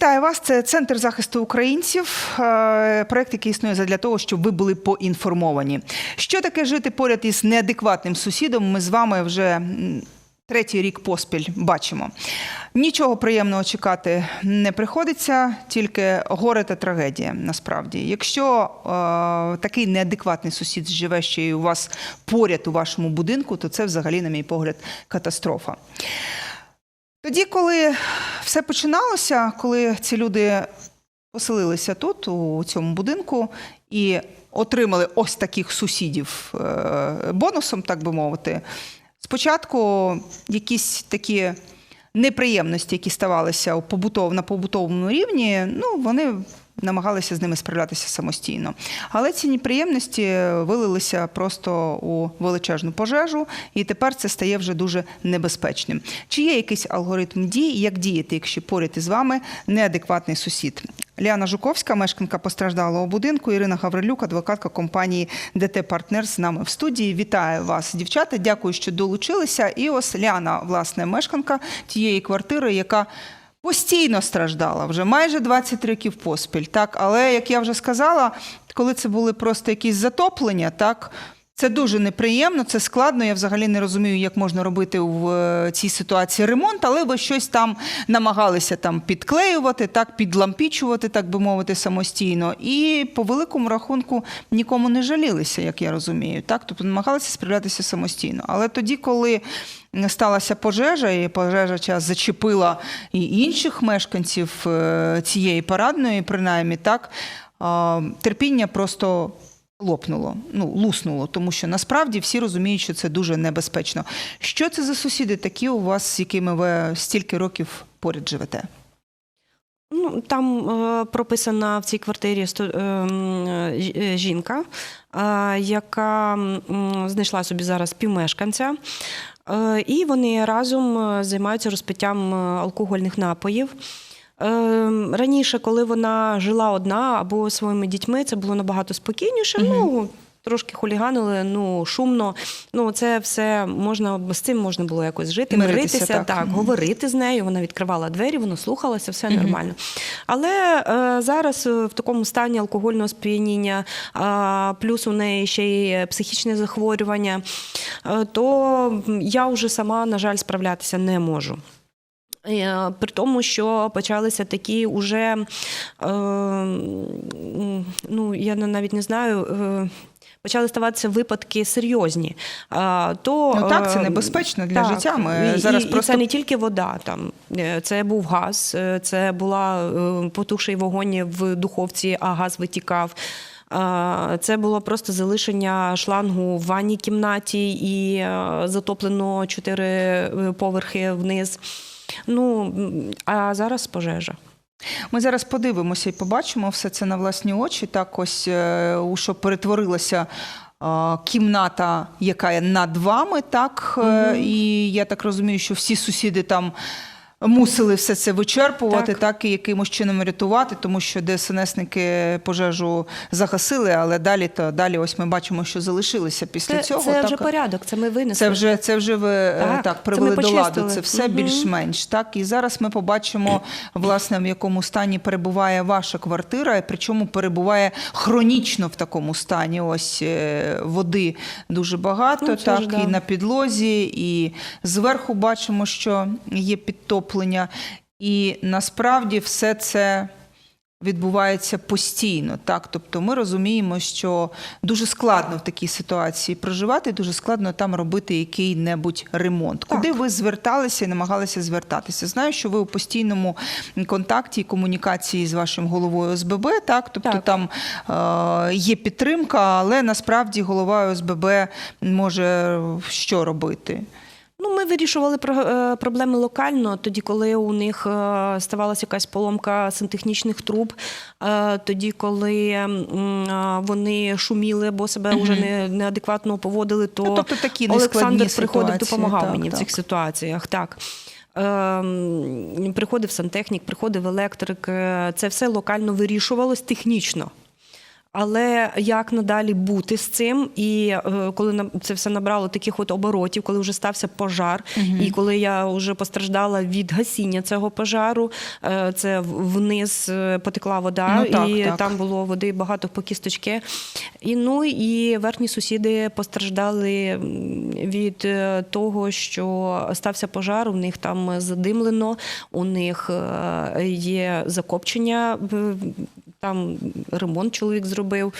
Вітаю вас. Це центр захисту українців. е, Проект, який існує для того, щоб ви були поінформовані. Що таке жити поряд із неадекватним сусідом? Ми з вами вже третій рік поспіль бачимо. Нічого приємного чекати не приходиться, тільки горе та трагедія. Насправді, якщо е, такий неадекватний сусід живе ще й у вас поряд у вашому будинку, то це взагалі, на мій погляд, катастрофа. Тоді, коли все починалося, коли ці люди поселилися тут, у цьому будинку, і отримали ось таких сусідів е, бонусом, так би мовити, спочатку якісь такі неприємності, які ставалися на побутовому рівні, ну, вони намагалися з ними справлятися самостійно. Але ці неприємності вилилися просто у величезну пожежу, і тепер це стає вже дуже небезпечним. Чи є якийсь алгоритм дій, як діяти, якщо поряд із вами неадекватний сусід? Ліана Жуковська, мешканка постраждалого будинку, Ірина Гаврилюк, адвокатка компанії ДТ Партнер з нами в студії. Вітаю вас, дівчата. Дякую, що долучилися. І ось Ліана, власне, мешканка тієї квартири, яка постійно страждала вже майже 20 років поспіль. Так, але як я вже сказала, коли це були просто якісь затоплення, так. Це дуже неприємно, це складно. Я взагалі не розумію, як можна робити в е, цій ситуації ремонт, але ви щось там намагалися там підклеювати, так підлампічувати, так би мовити, самостійно. І по великому рахунку нікому не жалілися, як я розумію. Так, тобто намагалися справлятися самостійно. Але тоді, коли сталася пожежа, і пожежа час зачепила і інших мешканців е, цієї парадної, принаймні, так терпіння просто лопнуло, ну луснуло, тому що насправді всі розуміють, що це дуже небезпечно. Що це за сусіди такі у вас, з якими ви стільки років поряд живете? Ну, там е, прописана в цій квартирі сто- е, е, жінка, е, яка знайшла собі зараз півмешканця. Е, і вони разом е, займаються розпиттям е, алкогольних напоїв. Раніше, коли вона жила одна або своїми дітьми, це було набагато спокійніше. Ну, трошки хуліганили, ну, шумно. Ну, це все можна, з цим можна було якось жити, Миритися, миритися, так. так, Мгм. говорити з нею. Вона відкривала двері, вона слухалася, все нормально. Але е, зараз е, в такому стані алкогольного сп'яніння, а, плюс у неї ще й психічне захворювання, е, то я вже сама, на жаль, справлятися не можу. Е, При тому, що почалися такі уже, е, ну я навіть не знаю. е, Почали ставатися випадки серйозні. То, Ну так, це е, небезпечно для так, життя. Ми і, зараз і, просто і це не тільки вода. Там Е, це був газ, е, це була потухший вогонь в духовці, а газ витікав. Це було просто залишення шлангу в ванній кімнаті і затоплено чотири поверхи вниз. Ну а зараз пожежа. Ми зараз подивимося і побачимо все це на власні очі. Так, ось е, у що перетворилася е, кімната, яка є над вами, так угу. і я так розумію, що всі сусіди там. Мусили все це вичерпувати, так. Так. і якимось чином рятувати, тому що ДСНСники пожежу загасили, але далі то далі, ось ми бачимо, що залишилися після Це, цього. це так, вже порядок, це ми винесли. це вже це вже ви е, Так, так, привели до ладу. Це все Мгм. більш-менш. Так і зараз ми побачимо власне в якому стані перебуває ваша квартира, і причому перебуває хронічно в такому стані. Ось е, води дуже багато, Ну, так ж да. і на підлозі, і зверху бачимо, що є підтоплення. І насправді все це відбувається постійно. Так, тобто ми розуміємо, що дуже складно в такій ситуації проживати, дуже складно там робити який-небудь ремонт. Так. Куди ви зверталися і намагалися звертатися? Знаю, що ви у постійному контакті і комунікації з вашим головою ОСББ, так тобто Так. там е, є підтримка, але насправді голова ОСББ може що робити? Ну, ми вирішували е, проблеми локально, тоді, коли у них е, ставалася якась поломка сантехнічних труб, е, тоді, коли вони шуміли або себе вже не, неадекватно поводили, то Ну, тобто такі Олександр приходив, допомагав так, мені в цих ситуаціях. Так. Ем, Приходив сантехнік, приходив електрик. Це все локально вирішувалось технічно. Але як надалі бути з цим? І е, коли на- це все набрало таких от оборотів, коли вже стався пожар, і коли я вже постраждала від гасіння цього пожару, е, це вниз е, потекла вода, Ну, так, і так. там було води багато по кісточки. І ну і верхні сусіди постраждали від того, що стався пожар. У них там задимлено, у них є закопчення. Там ремонт чоловік зробив.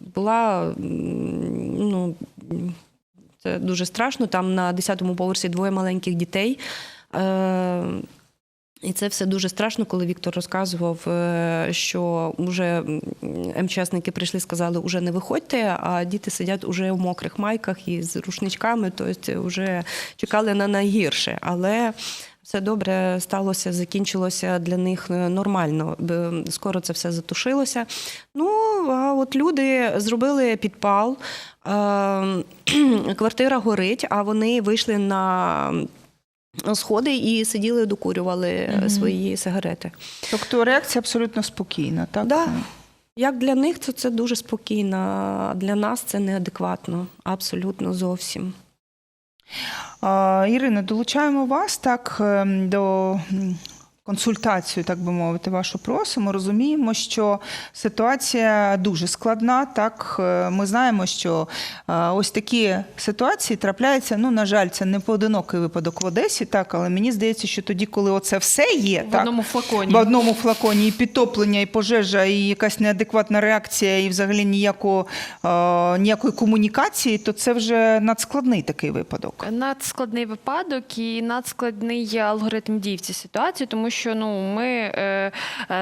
Була ну. Це дуже страшно. Там на 10-му поверсі двоє маленьких дітей. Е, і це все дуже страшно, коли Віктор розказував, е, що вже МЧСники прийшли, сказали, уже не виходьте, а діти сидять уже в мокрих майках і з рушничками, тобто вже чекали на найгірше. Але все добре сталося, закінчилося для них е, нормально. Скоро це все затушилося. Ну, а от люди зробили підпал, е, квартира горить, а вони вийшли на сходи і сиділи, докурювали Мгм. свої сигарети. Тобто реакція абсолютно спокійна, так? Да. Як для них, то це дуже спокійно. а Для нас це неадекватно, абсолютно зовсім. Ірина, долучаємо вас так ем, до консультацію, так би мовити, вашу просимо. Розуміємо, що ситуація дуже складна. Так, Е, ми знаємо, що е, ось такі ситуації трапляються. Ну, на жаль, це не поодинокий випадок в Одесі, так, але мені здається, що тоді, коли оце все є, в так, одному флаконі. в одному флаконі і підтоплення, і пожежа, і якась неадекватна реакція, і взагалі ніякого, е, ніякої комунікації, то це вже надскладний такий випадок. Надскладний випадок і надскладний алгоритм дій в цій ситуації, тому що ну ми е,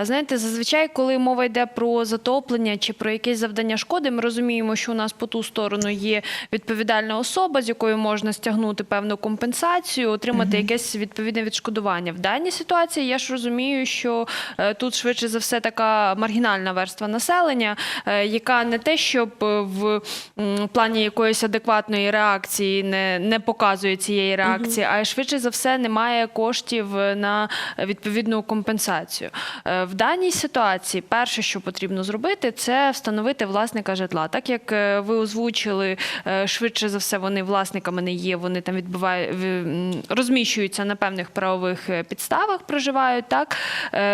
знаєте, зазвичай, коли мова йде про затоплення чи про якесь завдання шкоди, ми розуміємо, що у нас по ту сторону є відповідальна особа, з якою можна стягнути певну компенсацію, отримати якесь відповідне відшкодування. В даній ситуації я ж розумію, що е, тут швидше за все така маргінальна верства населення, е, яка не те, щоб е, в плані якоїсь адекватної реакції не, не показує цієї реакції, а швидше за все не має коштів е, на відповідну компенсацію. Е, В даній ситуації перше, що потрібно зробити, це встановити власника житла. Так як е, ви озвучили, е, швидше за все вони власниками не є, вони там відбувають розміщуються на певних правових підставах, проживають так.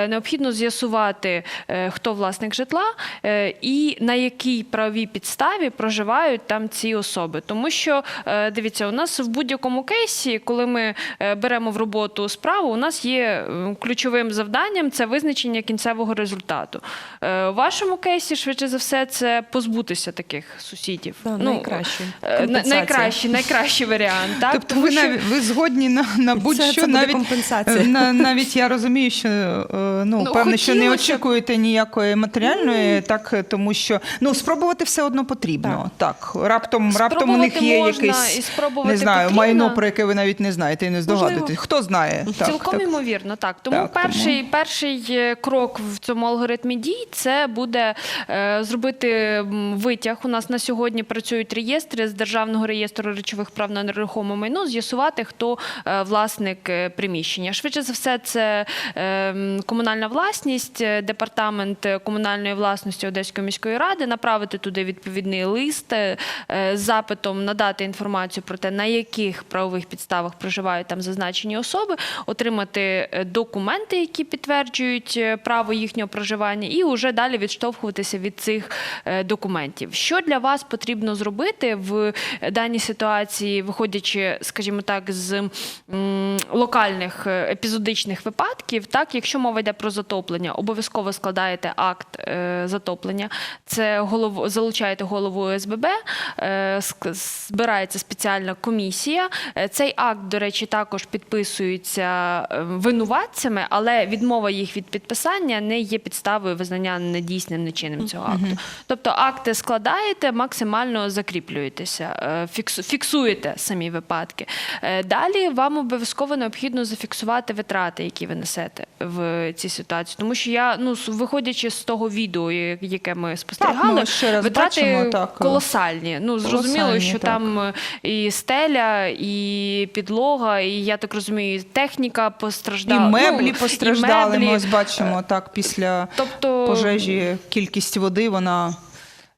Необхідно з'ясувати, хто власник житла і на якій правовій підставі проживають там ці особи. Тому що дивіться, у нас в будь-якому кейсі, коли ми беремо в роботу справу, у нас є ключовим завданням це визначення кінцевого результату. Е, У вашому кейсі, швидше за все, це позбутися таких сусідів. Да, найкраще. е, на- Компенсація. Найкращий, найкращий варіант. Так? тобто Тому ви, що- навіть, ви згодні на, на будь-що, це буде навіть, компенсація. на, навіть я розумію, що е, ну, Ну, певне, що не хотілося б. очікуєте ніякої матеріальної, так тому що ну спробувати все одно потрібно. Так, раптом, раптом у них Спробувати є можна якесь спробувати не знаю, потрібно. майно, про яке ви навіть не знаєте і не здогадуєтесь. Хто знає? Так, Цілком так. ймовірно, так. Тому Так, тому- перший, перший е, крок в цьому алгоритмі дій це буде е, зробити витяг. У нас на сьогодні працюють реєстри з державного реєстру речових прав на нерухоме майно, з'ясувати, хто е, власник приміщення. Швидше за все, це комунальна власність, департамент комунальної власності Одеської міської ради, направити туди відповідний лист з запитом надати інформацію про те, на яких правових підставах проживають там зазначені особи, отримати документи, які підтверджують е, право їхнього проживання, і вже далі відштовхуватися від цих е, документів. Що для вас потрібно зробити в даній ситуації, виходячи, скажімо так, з локальних е, епізодичних випадків, так, якщо мова йде про затоплення, обов'язково складаєте акт е, затоплення, це голову залучаєте голову ОСББ, е, збирається спеціальна комісія. Е, Цей акт, до речі, також підписується е, винуватцями, але відмова їх від підписання не є підставою визнання недійсним нечинним цього акту. Тобто акти складаєте, максимально закріплюєтеся, е, фіксуєте самі випадки. Е, Далі вам обов'язково необхідно зафіксувати витрати, які ви несете в цій ситуації. Тому що я, ну, виходячи з того відео, яке ми спостерігали, ми ще раз витрати бачимо, так, колосальні. Ну, зрозуміло, колосальні, що так. там е, і стеля, і підлога, і я так розумію, техніка постраждала. І меблі Ну, постраждали, і ми меблі, ось бачимо так після Тобто пожежі кількість води, вона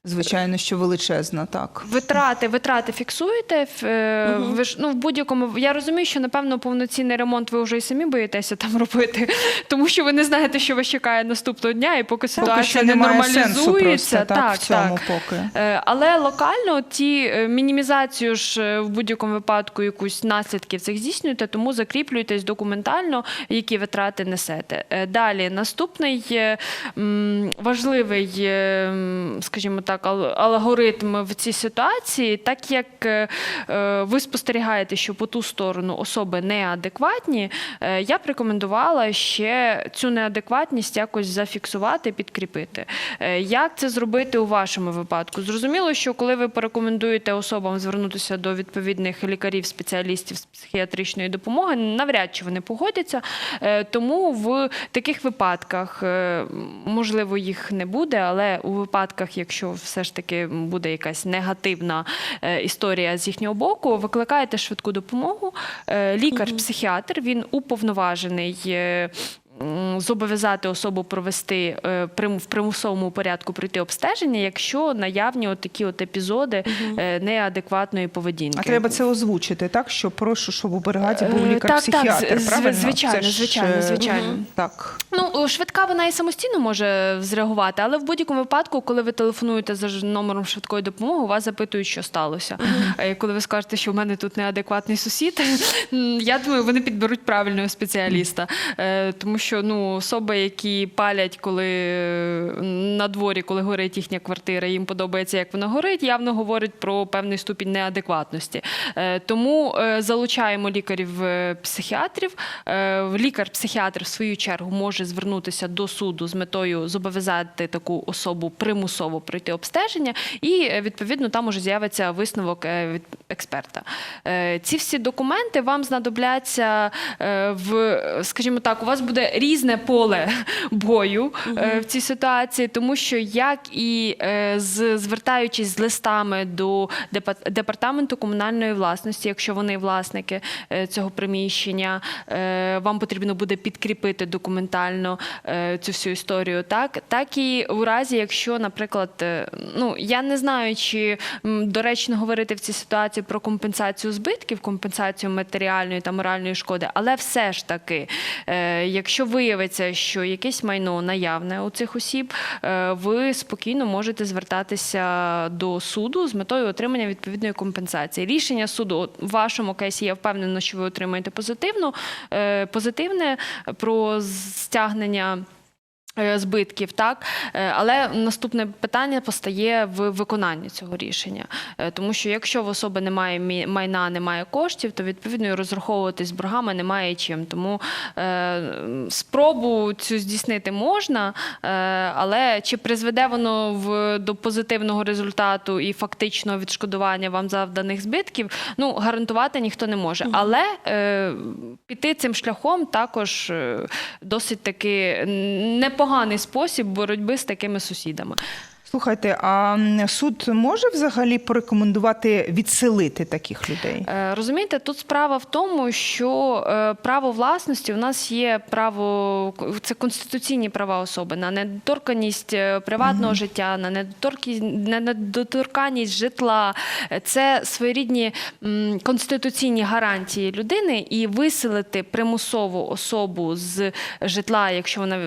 звичайно що величезна. Так Витрати, витрати фіксуєте. Е, Ви ж ну в будь-якому. Я розумію, що напевно повноцінний ремонт ви вже і самі боїтеся там робити, тому що ви не знаєте, що вас чекає наступного дня, і поки ситуація поки що не нормалізується, просто так, в цьому так. поки. Е, Але локально ті е, мінімізацію ж в будь-якому випадку якусь наслідків цих здійснюєте, тому закріплюєтесь документально, які витрати несете. Далі наступний важливий, скажімо так, ал- алгоритм в цій ситуації, так як е, е, ви спостерігаєте, що по ту сторону особи неадекватні, е, я б рекомендувала ще цю неадекватність якось зафіксувати, підкріпити. Як це зробити у вашому випадку? Зрозуміло, що коли ви порекомендуєте особам звернутися до відповідних лікарів, спеціалістів з психіатричної допомоги, навряд чи вони погодяться. Тому в таких випадках, можливо, їх не буде, але у випадках, якщо все ж таки буде якась негативна е, історія з їхнього боку, викликаєте швидку допомогу. Е, Лікар-психіатр він уповноважений. е, Зобов'язати особу провести в примусовому порядку пройти обстеження, якщо наявні от такі от епізоди е, неадекватної поведінки. А треба це озвучити, так? Що прошу, щоб у бригаді був лікар-психіатр, так, так, правильно? звичайно, Це ж, звичайно, звичайно. Так. Ну, швидка вона і самостійно може зреагувати, але в будь-якому випадку, коли ви телефонуєте за номером швидкої допомоги, у вас запитують, що сталося. Е, Коли ви скажете, що в мене тут неадекватний сусід, я думаю, вони підберуть правильного спеціаліста. Е, Тому що ну, особи, які палять, коли е, на дворі, коли горить їхня квартира, їм подобається, як вона горить, явно говорить про певний ступінь неадекватності. Е, Тому залучаємо лікарів-психіатрів. Лікар-психіатр, в свою чергу, може звернутися до суду з метою зобов'язати таку особу примусово пройти обстеження, і е, відповідно там уже з'явиться висновок е, від експерта. Е, Ці всі документи вам знадобляться в, скажімо так, у вас буде різне поле бою в цій ситуації, тому що як і з звертаючись з листами до депа- департаменту комунальної власності, якщо вони власники цього приміщення, вам потрібно буде підкріпити документально е, цю всю історію, так так і у разі, якщо, наприклад, е, ну я не знаю, чи доречно говорити в цій ситуації про компенсацію збитків, компенсацію матеріальної та моральної шкоди, але все ж таки, е, якщо виявиться, що якесь майно наявне у цих осіб, ви спокійно можете звертатися до суду з метою отримання відповідної компенсації. Рішення суду в вашому кейсі я впевнена, що ви отримаєте позитивну, позитивне про стягнення. Е, Збитків, так Е, але наступне питання постає в виконанні цього рішення, Е, тому що якщо в особи немає майна, немає коштів, то відповідно і розраховуватись з боргами немає чим. Тому е, спробу цю здійснити можна, е, але чи призведе воно в до позитивного результату і фактичного відшкодування вам завданих збитків, ну гарантувати ніхто не може. Але е, піти цим шляхом також е, досить таки непоганий спосіб боротьби з такими сусідами. Слухайте, а суд може взагалі порекомендувати відселити таких людей? Е, Розумієте, тут справа в тому, що е, право власності у нас є право це конституційні права особи на недоторканість е, приватного життя, на недоторкі- на недоторканність житла. Це своєрідні конституційні гарантії людини, і виселити примусову особу з житла, якщо вона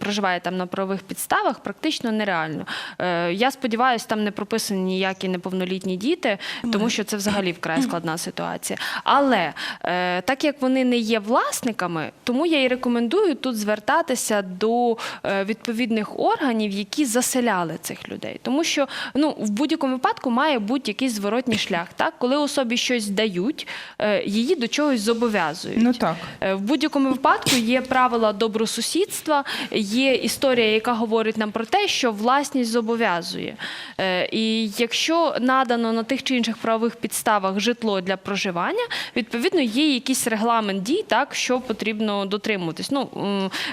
проживає там на правових підставах, практично нереально. Е, Я сподіваюся, там не прописані ніякі неповнолітні діти, тому що це взагалі вкрай складна ситуація. Але е, так як вони не є власниками, тому я і рекомендую тут звертатися до е, відповідних органів, які заселяли цих людей. Тому що ну, в будь-якому випадку має бути якийсь зворотній шлях. Так? Коли особі щось дають, її до чогось зобов'язують. Ну так. В будь-якому випадку є правила добросусідства, є історія, яка говорить нам про те, що власність зобов'язує зобов'язує. Е, І якщо надано на тих чи інших правових підставах житло для проживання, відповідно є якийсь регламент дій, так що потрібно дотримуватись. Ну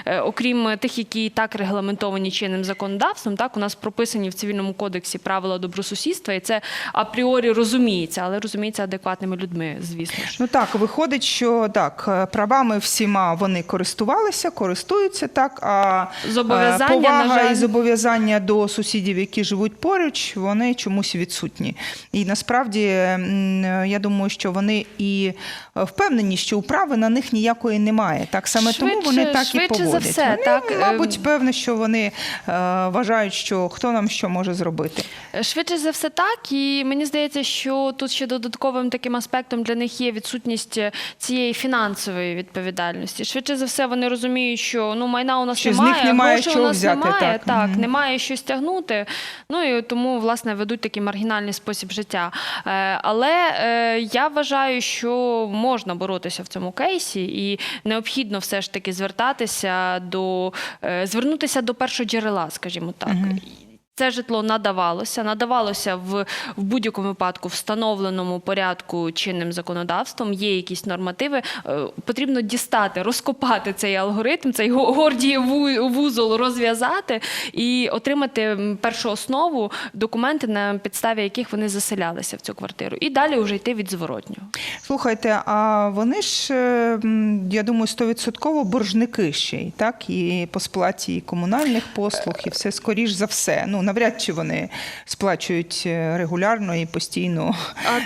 е, окрім тих, які і так регламентовані чинним законодавством, так у нас прописані в цивільному кодексі правила добросусідства, і це апріорі розуміється, але розуміється адекватними людьми, звісно ж. Ну так, виходить, що так, е, правами всіма вони користувалися, користуються так. А Зобов'язання, повага на жаль- і зобов'язання до сусідів, які живуть поруч, вони чомусь відсутні. І насправді е, я думаю, що вони і е, впевнені, що управи на них ніякої немає. Так саме тому вони так і швидше за все, вони, так, ем. мабуть, певне, що вони е, вважають, що хто нам що може зробити. Швидше за все так, і мені здається, що тут ще додатковим таким аспектом для них є відсутність е, цієї фінансової відповідальності. Швидше за все, вони розуміють, що ну майна у нас Що з немає, них немає чого у нас взяти, немає, так. Мгм. немає що стягнути. Ну і тому власне ведуть такий маргінальний спосіб життя. Е, Але е, я вважаю, що можна боротися в цьому кейсі, і необхідно все ж таки звертатися до е, звернутися до першого джерела, скажімо так. Це житло надавалося, надавалося в, в будь-якому випадку встановленому порядку чинним законодавством. Є якісь нормативи. Е, Потрібно дістати, розкопати цей алгоритм, цей го- гордієв вузол розв'язати і отримати першу основу документи, на підставі яких вони заселялися в цю квартиру. І далі вже йти від зворотнього. Слухайте, а вони ж, е, я думаю, стовідсотково боржники ще й так, і по сплаті і комунальних послуг, і все скоріш за все. Ну навряд чи вони сплачують е, регулярно і постійно.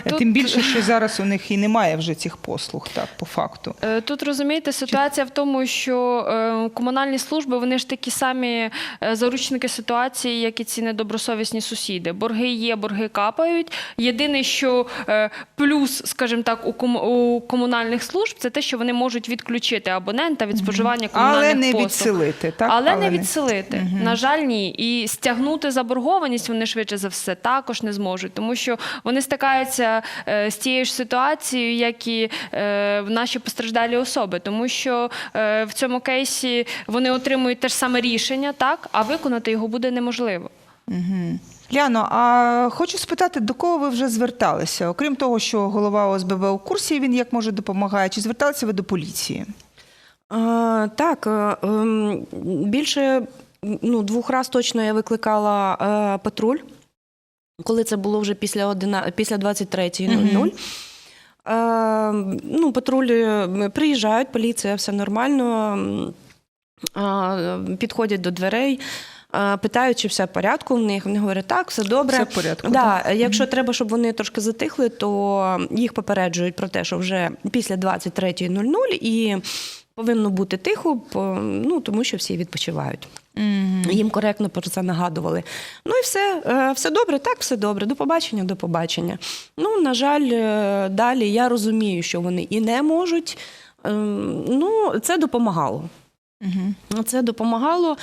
А тут- Тим більше, що зараз у них і немає вже цих послуг, так по факту. Е, Тут розумієте, ситуація в тому, що е, комунальні служби вони ж такі самі е, заручники ситуації, як і ці недобросовісні сусіди. Борги є, борги капають. Єдине, що е, плюс, скажімо так, у, кому- у комунальних служб це те, що вони можуть відключити абонента від споживання комунальних Але не послуг. відселити, так? Але, не відселити. На жаль, ні. І стягнути заборгованість вони швидше за все також не зможуть, тому що вони стикаються е, з тією ж ситуацією, як і е, наші постраждалі особи, тому що е, в цьому кейсі вони отримують те ж саме рішення, так, а виконати його буде неможливо. Ляно, а хочу спитати, до кого ви вже зверталися? Окрім того, що голова ОСББ у курсі, він як може допомагає, чи зверталися ви до поліції? А, так, ем, більше ну, двох разів точно я викликала е, патруль, коли це було вже після, 11, після 23.00. Е, ну, патрулі приїжджають, поліція, все нормально. а, Підходять до дверей, питають, чи все в порядку в них. Вони говорять, так, все добре. Все в порядку, Да, якщо треба, щоб вони трошки затихли, то їх попереджують про те, що вже після 23.00 і повинно бути тихо, ну, тому що всі відпочивають. Їм коректно про це нагадували. Ну і все, е, все добре, так, все добре. До побачення, до побачення. Ну, на жаль, е, далі я розумію, що вони і не можуть. Ем, Ну, це допомагало. Угу. Це допомагало.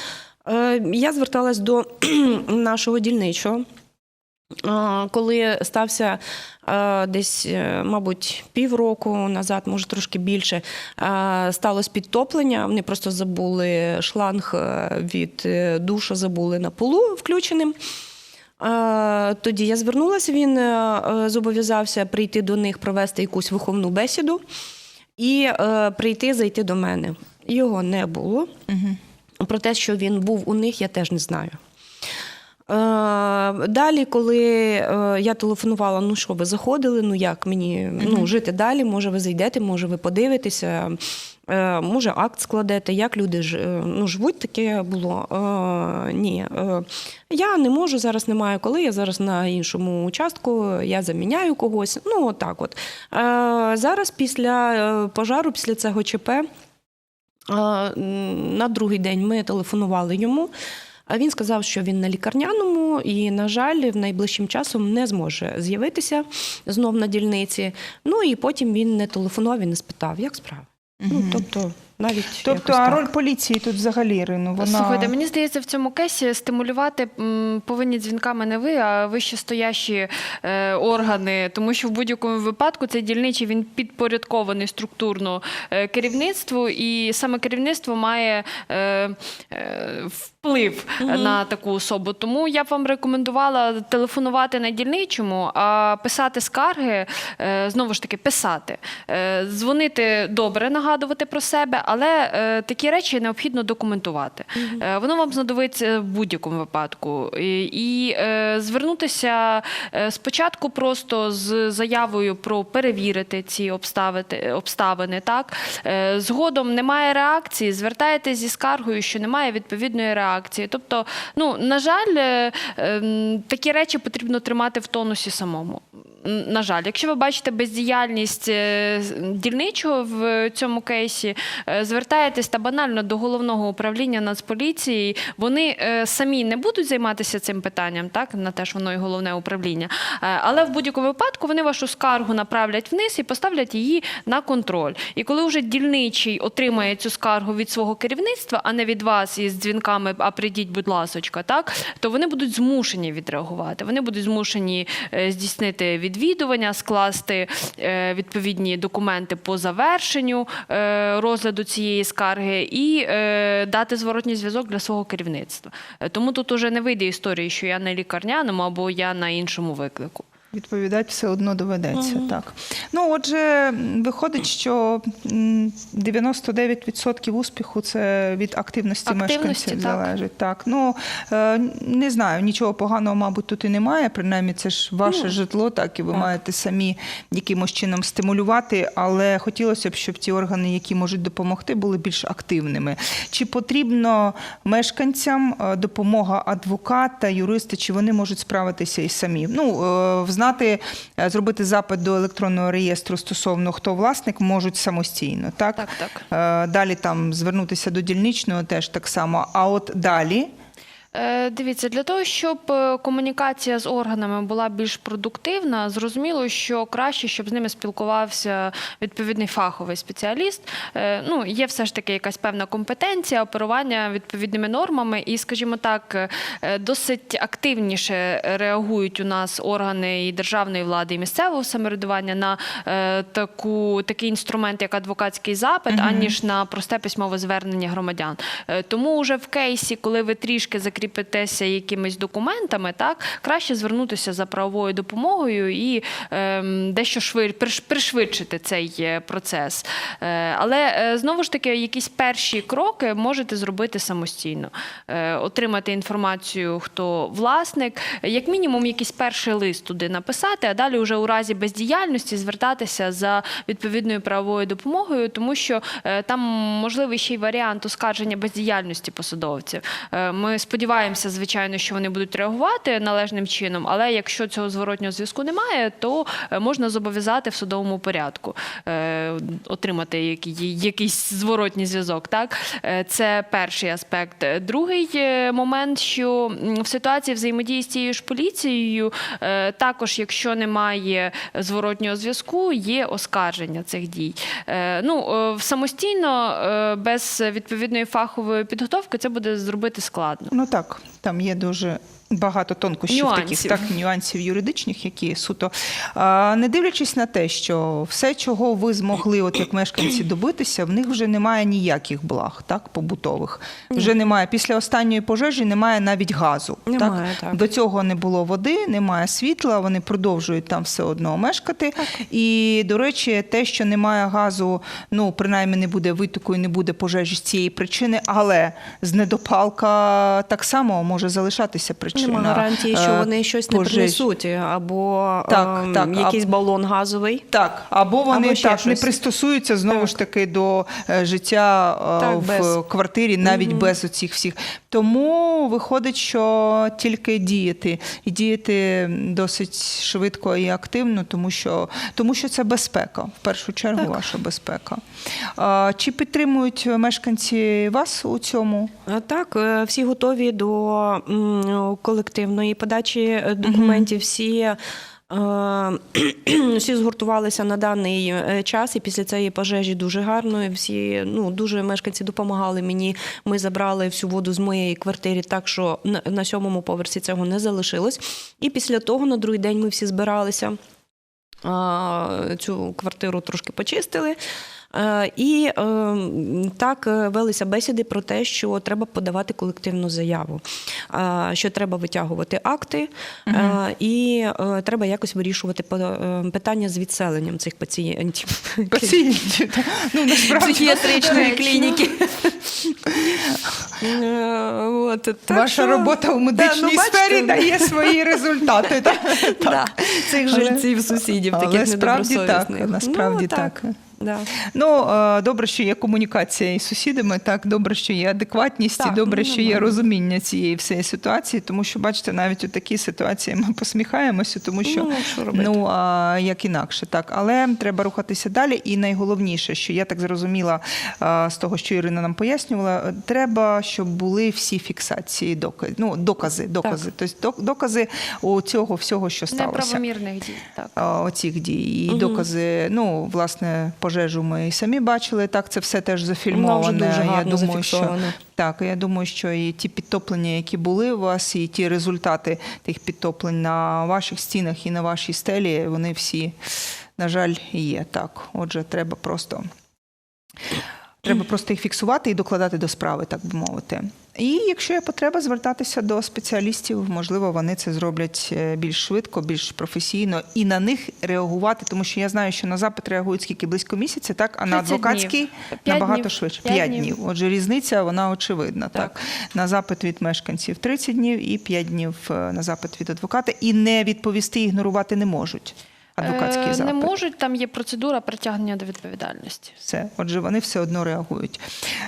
Е, Я зверталась до нашого дільничого. Коли стався десь, е, мабуть, півроку назад, може трошки більше, сталося підтоплення. Вони просто забули шланг е, від е, душа, забули на полу включеним. Тоді я звернулася, він зобов'язався прийти до них, провести якусь виховну бесіду і прийти, зайти до мене. Його не було. Про те, що він був у них, я теж не знаю. Е, Далі, коли е, я телефонувала, ну що ви заходили, ну як мені ну, жити далі, може ви зайдете, може ви подивитеся, е, може акт складете, як люди ж, ну, живуть, таке було. Ні, я не можу, зараз немає коли, я зараз на іншому участку, я заміняю когось. Ну, отак от. Зараз після пожару, після цього ЧП, на другий день ми телефонували йому. А він сказав, що він на лікарняному і, на жаль, в найближчим часом не зможе з'явитися знов на дільниці. Ну і потім він не телефонував і не спитав, як справи. Ну, тобто, Навіть Тобто, а так. роль поліції тут взагалі Ірину, вона Слухайте, мені здається, в цьому кейсі стимулювати повинні дзвінками не ви, а вищестоящі е, органи, тому що в будь-якому випадку цей дільничий він підпорядкований структурно е, керівництву, і саме керівництво має е, е, вплив на таку особу. Тому я б вам рекомендувала телефонувати не дільничому, а писати скарги, е, знову ж таки, писати. Е, Дзвонити добре, нагадувати про себе, але е, такі речі необхідно документувати. Е, Воно вам знадобиться в будь-якому випадку. І, і е, звернутися е, спочатку просто з заявою про перевірити ці обставити, обставини. Так? Е, Згодом немає реакції, звертаєтесь зі скаргою, що немає відповідної реакції. Тобто, ну, на жаль, е, ем, такі речі потрібно тримати в тонусі самому. На жаль, якщо ви бачите бездіяльність е, дільничого в цьому кейсі, е, звертаєтесь та банально до головного управління Нацполіції. Вони е, самі не будуть займатися цим питанням, так на те ж воно і головне управління. Але в будь-якому випадку вони вашу скаргу направлять вниз і поставлять її на контроль. І коли вже дільничий отримає цю скаргу від свого керівництва, а не від вас із дзвінками, а прийдіть, будь ласочка, так то вони будуть змушені відреагувати. Вони будуть змушені здійснити відвідування, скласти е, відповідні документи по завершенню е, розгляду цієї скарги і е, дати зворотній зв'язок для свого керівництва. Тому тут уже не вийде історії, що я на лікарняному або я на іншому виклику. Відповідати все одно доведеться. Так. Ну, отже, виходить, що 99% успіху це від активності, Активності, мешканців так. залежить. Так. Ну, е, не знаю, нічого поганого, мабуть, тут і немає. Принаймні, це ж ваше Ну, житло, так, і ви так. маєте самі якимось чином стимулювати, але хотілося б, щоб ті органи, які можуть допомогти, були більш активними. Чи потрібно мешканцям е, допомога адвоката, юриста, чи вони можуть справитися і самі? Ну, е, взнати, е, зробити запит до електронного реєстру стосовно хто власник, можуть самостійно. Так, Так, так. Е, Далі там звернутися до дільничного теж так само. А от далі. Е, Дивіться, для того, щоб е, комунікація з органами була більш продуктивна, зрозуміло, що краще, щоб з ними спілкувався відповідний фаховий спеціаліст. Е, Ну, є все ж таки якась певна компетенція, оперування відповідними нормами, і, скажімо так, досить активніше реагують у нас органи і державної влади, і місцевого самоврядування на таку такий інструмент, як адвокатський запит, аніж на просте письмове звернення громадян. Тому вже в кейсі, коли ви трішки закріпитеся якимись документами, так краще звернутися за правовою допомогою і ем, дещо швир, пришвидшити цей е, процес. Е, але е, знову ж таки, якісь перші кроки можете зробити самостійно, е, отримати інформацію, хто власник, як мінімум, якийсь перший лист туди написати, а далі вже у разі бездіяльності звертатися за відповідною правовою допомогою, тому що е, там можливий ще й варіант оскарження бездіяльності посадовців. Е, Ми сподіваємося, звичайно, що вони будуть реагувати належним чином, але якщо цього зворотнього зв'язку немає, то е, можна зобов'язати в судовому порядку е, отримати який- якийсь зворотній зв'язок. Так, Е, це перший аспект. Другий е, момент, що в ситуації взаємодії з цією ж поліцією, е, також, якщо немає зворотнього зв'язку, є оскарження цих дій. Е, Ну самостійно без відповідної фахової підготовки це буде зробити складно. Ну так, там є дуже. Багато тонкощів Нюансів. таких так нюансів юридичних, які суто а, не дивлячись на те, що все, чого ви змогли, от як мешканці, добитися, в них вже немає ніяких благ, так побутових. Вже немає після останньої пожежі, немає навіть газу. Немає, так? так. До цього не було води, немає світла. Вони продовжують там все одно мешкати. І до речі, те, що немає газу, ну принаймні не буде витоку і не буде пожежі з цієї причини, але з недопалка так само може залишатися причина. Нема гарантії, що е, вони щось не принесуть, або Так, ем, так, якийсь аб... балон газовий. Так, або вони Або так не пристосуються знову ж таки до е, життя е, Так, в без. квартирі, навіть без оцих всіх. Тому виходить, що тільки діяти і діяти досить швидко і активно, тому що, тому що це безпека, в першу чергу, ваша безпека. Чи підтримують мешканці вас у цьому? Так, е, всі готові до колективної подачі е, документів. Всі Всі згуртувалися на даний е, час, і після цієї пожежі дуже гарно. Всі ну дуже мешканці допомагали мені. Ми забрали всю воду з моєї квартири, так що на сьомому поверсі цього не залишилось. І після того на другий день ми всі збиралися. Цю квартиру трошки почистили. Е, І е, так е, велися бесіди про те, що треба подавати колективну заяву, що треба витягувати акти, і треба якось вирішувати питання з відселенням цих пацієнтів. Пацієнтів. Ну, насправді, Психіатричної клініки. От, ваша робота у Да, медичній ну, сфері дає свої результати. цих жильців, сусідів, таких недобросовісних. насправді ну, так. Да. Ну, е, добре, що є комунікація із сусідами, так, добре, що є адекватність, і добре, ну, що є розуміння цієї всієї ситуації, тому що, бачите, навіть у такій ситуації ми посміхаємося, тому що Ну, що робити? ну а як інакше, так. Але треба рухатися далі. І найголовніше, що я так зрозуміла е, з того, що Ірина нам пояснювала, е, треба, щоб були всі фіксації, докази, ну, докази, докази, тобто докази у цього всього, що сталося. Неправомірних дій. Так. оцих дій. І докази, ну, власне, пожежу ми і самі бачили. Так, це все теж зафільмоване. Вже дуже гарно я думаю, що так, я думаю, що і ті підтоплення, які були у вас, і ті результати тих підтоплень на ваших стінах і на вашій стелі, вони всі, на жаль, є. Так. Отже, треба просто. Треба просто їх фіксувати і докладати до справи, так би мовити. І якщо є потреба звертатися до спеціалістів, можливо, вони це зроблять е, більш швидко, більш професійно і на них реагувати, тому що я знаю, що на запит реагують скільки близько місяця, так а на 30 адвокатський днів. Набагато днів. швидше. П'ять П'ять днів. днів. Отже, різниця вона очевидна. Так. Так. на запит від мешканців 30 днів і 5 днів е, на запит від адвоката, і не відповісти, ігнорувати не можуть. Адвокатський Е, запит. Не можуть, там є процедура притягнення до відповідальності. Все, отже, вони все одно реагують.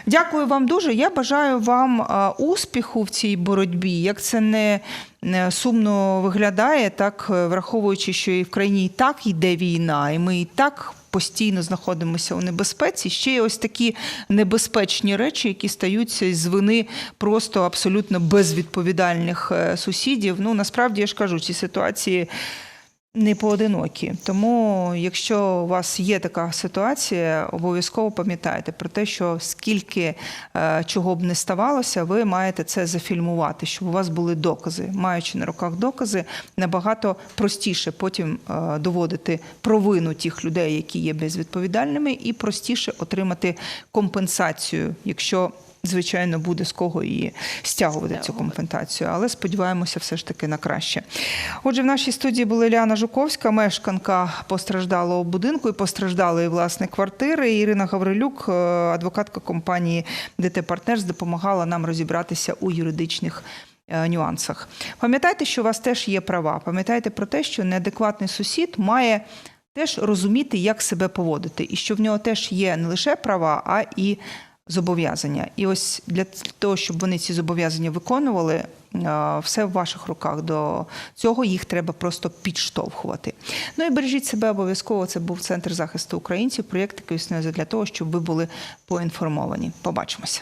Дякую вам дуже. Я бажаю вам успіху в цій боротьбі. Як це не, сумно виглядає, так е, враховуючи, що і в країні і так йде війна, і ми і так. Постійно знаходимося у небезпеці. Ще є ось такі небезпечні речі, які стаються з вини просто абсолютно безвідповідальних е, сусідів. Ну насправді я ж кажу, ці ситуації не поодинокі. Тому, якщо у вас є така ситуація, обов'язково пам'ятайте про те, що скільки е, чого б не ставалося, ви маєте це зафільмувати, щоб у вас були докази. Маючи на руках докази, набагато простіше потім е, доводити провину тих людей, які є безвідповідальними, і простіше отримати компенсацію, якщо. Звичайно, буде з кого і стягувати цю компенсацію, але сподіваємося все ж таки на краще. Отже, в нашій студії була Ліана Жуковська, мешканка постраждалого будинку і постраждалої власне квартири. Ірина Гаврилюк, е, адвокатка компанії ДТ Партнерс, допомагала нам розібратися у юридичних. е, Нюансах. Пам'ятайте, що у вас теж є права. Пам'ятайте про те, що неадекватний сусід має теж розуміти, як себе поводити, і що в нього теж є не лише права, а і зобов'язання. І ось для того, щоб вони ці зобов'язання виконували, е, все в ваших руках. До цього їх треба просто підштовхувати. Ну і бережіть себе обов'язково. Це був центр захисту українців. Проєкт, який існує для того, щоб ви були поінформовані. Побачимося.